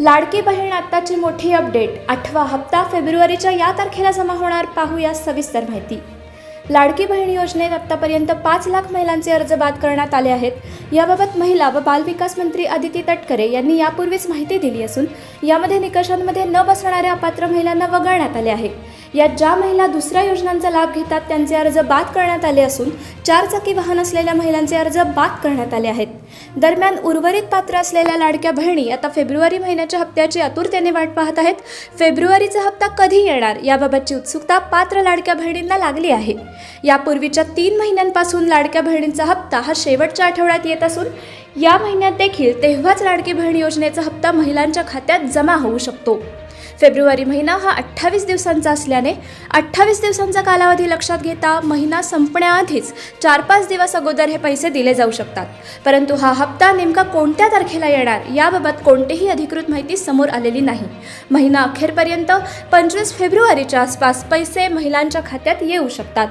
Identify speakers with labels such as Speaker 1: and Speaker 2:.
Speaker 1: लाडकी बहीण आत्ताची मोठी अपडेट. आठवा हप्ता फेब्रुवारीच्या या तारखेला जमा होणार. पाहूया सविस्तर माहिती. लाडकी बहीण योजनेत आत्तापर्यंत पाच लाख महिलांचे अर्ज बाद करण्यात आले आहेत. याबाबत महिला व बालविकास मंत्री अदिती तटकरे यांनी यापूर्वीच माहिती दिली असून यामध्ये निकषांमध्ये न बसणाऱ्या अपात्र महिलांना वगळण्यात आले आहे. यात ज्या महिला दुसऱ्या योजनांचा लाभ घेतात त्यांचे अर्ज बाद करण्यात आले असून चारचाकी वाहन असलेल्या महिलांचे अर्ज बाद करण्यात आले आहेत. दरम्यान उर्वरित पात्र असलेल्या लाडक्या बहिणी आता फेब्रुवारी महिन्याच्या हप्त्याची आतुरतेने वाट पाहत आहेत. फेब्रुवारीचा हप्ता कधी येणार याबाबतची उत्सुकता पात्र लाडक्या बहिणींना लागली आहे. यापूर्वीच्या तीन महिन्यांपासून लाडक्या बहिणींचा हप्ता हा शेवटच्या आठवड्यात येत असून या महिन्यात देखील तेव्हाच लाडकी बहीण योजनेचा हप्ता महिलांच्या खात्यात जमा होऊ शकतो. फेब्रुवारी महिना हा अठ्ठावीस दिवसांचा असल्याने अठ्ठावीस दिवसांचा कालावधी लक्षात घेता महिना संपण्याआधीच चार पाच दिवस अगोदर हे पैसे दिले जाऊ शकतात. परंतु हा हप्ता नेमका कोणत्या तारखेला येणार याबाबत कोणतीही अधिकृत माहिती समोर आलेली नाही. महिना अखेरपर्यंत पंचवीस फेब्रुवारीच्या आसपास पैसे महिलांच्या खात्यात येऊ शकतात.